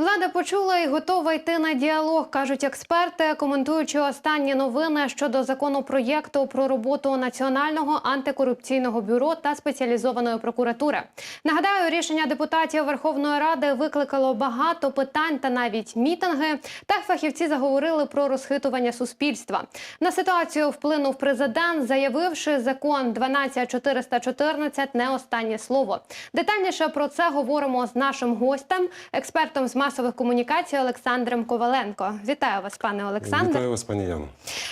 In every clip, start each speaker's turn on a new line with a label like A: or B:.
A: Влада почула і готова йти на діалог, кажуть експерти, коментуючи останні новини щодо законопроєкту про роботу Національного антикорупційного бюро та спеціалізованої прокуратури. Нагадаю, рішення депутатів Верховної Ради викликало багато питань та навіть мітинги. Так фахівці заговорили про розхитування суспільства. На ситуацію вплинув президент, заявивши, закон 12414 не останнє слово. Детальніше про це говоримо з нашим гостем, експертом з масових комунікацій Олександром Коваленко. Вітаю вас, пане Олександре.
B: Вітаю вас, пані Яно.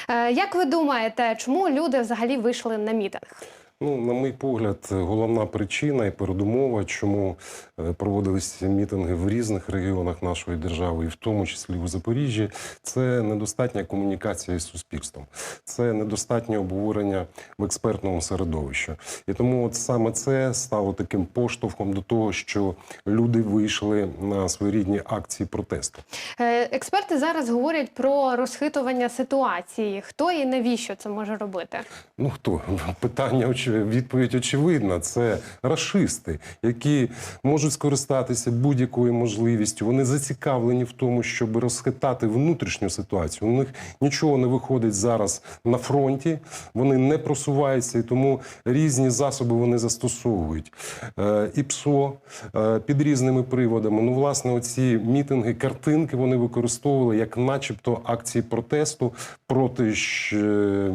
A: Е, Як ви думаєте, чому люди взагалі вийшли на мітинг?
B: Ну, на мій погляд, головна причина і передумова, чому е, проводилися мітинги в різних регіонах нашої держави, і в тому числі у Запоріжжі, це недостатня комунікація з суспільством, це недостатнє обговорення в експертному середовищі. І тому от саме це стало таким поштовхом до того, що люди вийшли на своєрідні акції протесту.
A: Е, Експерти зараз говорять про розхитування ситуації. Хто і навіщо це може робити?
B: Ну хто питання відповідь очевидна. Це рашисти, які можуть скористатися будь-якою можливістю. Вони зацікавлені в тому, щоб розхитати внутрішню ситуацію. У них нічого не виходить зараз на фронті. Вони не просуваються, і тому різні засоби вони застосовують. Е, І ПСО е, під різними приводами. Ну, власне, оці мітинги, картинки вони використовували як, начебто, акції протесту проти е,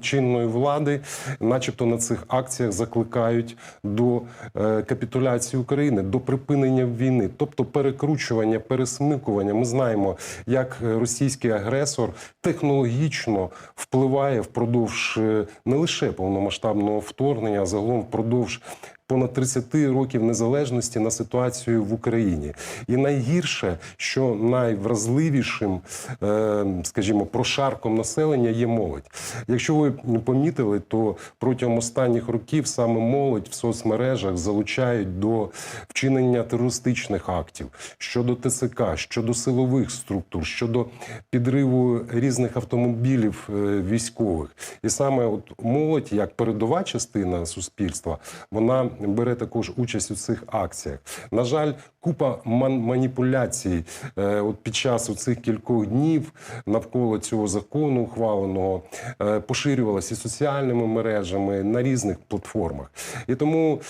B: чинної влади, начебто на цих акціях закликають до е, капітуляції України, до припинення війни, тобто перекручування, пересмикування. Ми знаємо, як російський агресор технологічно впливає впродовж е, не лише повномасштабного вторгнення, а загалом впродовж. Понад 30 років незалежності на ситуацію в Україні, і найгірше, що найвразливішим, е, скажімо, прошарком населення є молодь. Якщо ви помітили, то протягом останніх років саме молодь в соцмережах залучають до вчинення терористичних актів щодо ТЦК, щодо силових структур, щодо підриву різних автомобілів е, військових. І саме от молодь, як передова частина суспільства, вона бере також участь у цих акціях. На жаль, купа ман- маніпуляцій е, от під час цих кількох днів навколо цього закону ухваленого е, поширювалася і соціальними мережами на різних платформах. І тому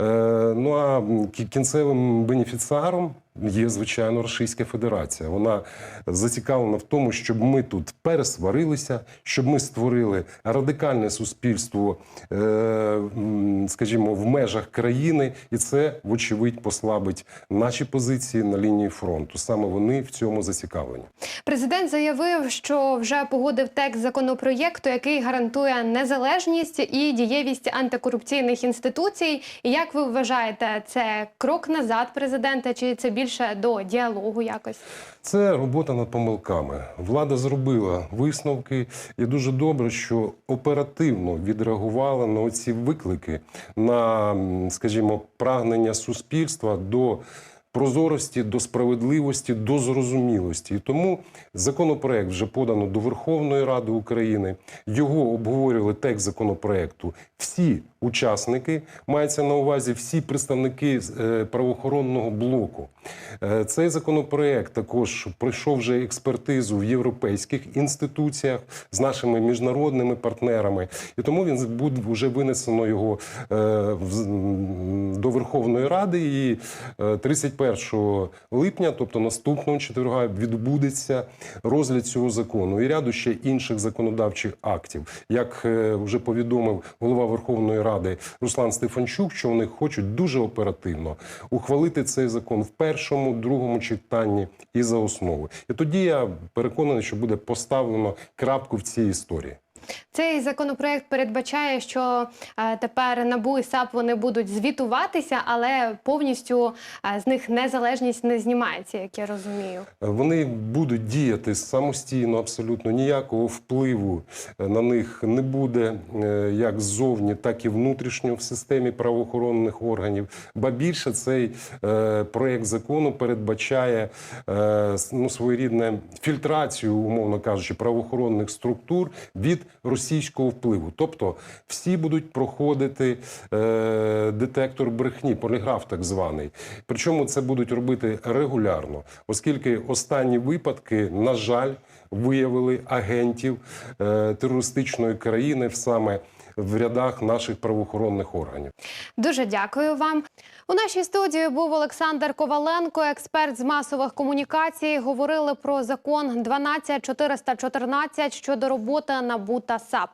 B: е, ну а кінцевим бенефіціаром є звичайно Російська Федерація. Вона зацікавлена в тому, щоб ми тут пересварилися, щоб ми створили радикальне суспільство, е, скажімо, в межах країни, і це вочевидь послабить наші позиції на лінії фронту. Саме вони в цьому зацікавлені.
A: Президент заявив, що вже погодив текст законопроєкту, який гарантує незалежність і дієвість антикорупційних інституцій. Як ви вважаєте, це крок назад президента, чи це більше до діалогу якось?
B: Це робота над помилками. Влада зробила висновки, і дуже добре, що оперативно відреагувала на ці виклики, на, скажімо, прагнення суспільства до. Прозорості, до справедливості, до зрозумілості. І тому законопроект вже подано до Верховної Ради України. Його обговорювали текст законопроекту. Всі учасники мається на увазі всі представники е, правоохоронного блоку. Е, Цей законопроект також пройшов вже експертизу в європейських інституціях з нашими міжнародними партнерами, і тому він буде вже винесено його е, до Верховної Ради. І е, 31 липня, тобто наступного четверга, відбудеться розгляд цього закону і ряду ще інших законодавчих актів. Як е, вже повідомив голова Верховної Ради Руслан Стефанчук, що вони хочуть дуже оперативно ухвалити цей закон в першому, другому читанні і за основу. І тоді я переконаний, що буде поставлено крапку в цій історії.
A: Цей законопроект передбачає, що е, тепер НАБУ і САП вони будуть звітуватися, але повністю е, з них незалежність не знімається, як я розумію.
B: Вони будуть діяти самостійно, абсолютно ніякого впливу е, на них не буде як ззовні, так і внутрішньо в системі правоохоронних органів. Ба більше цей проект закону передбачає ну, своєрідне фільтрацію, умовно кажучи, правоохоронних структур від російського впливу. Тобто всі будуть проходити е, детектор брехні, поліграф так званий. Причому це будуть робити регулярно, оскільки останні випадки, на жаль, виявили агентів е, терористичної країни саме в рядах наших правоохоронних органів.
A: Дуже дякую вам. У нашій студії був Олександр Коваленко, експерт з масових комунікацій. Говорили про закон 12414 щодо роботи НАБУ та САП.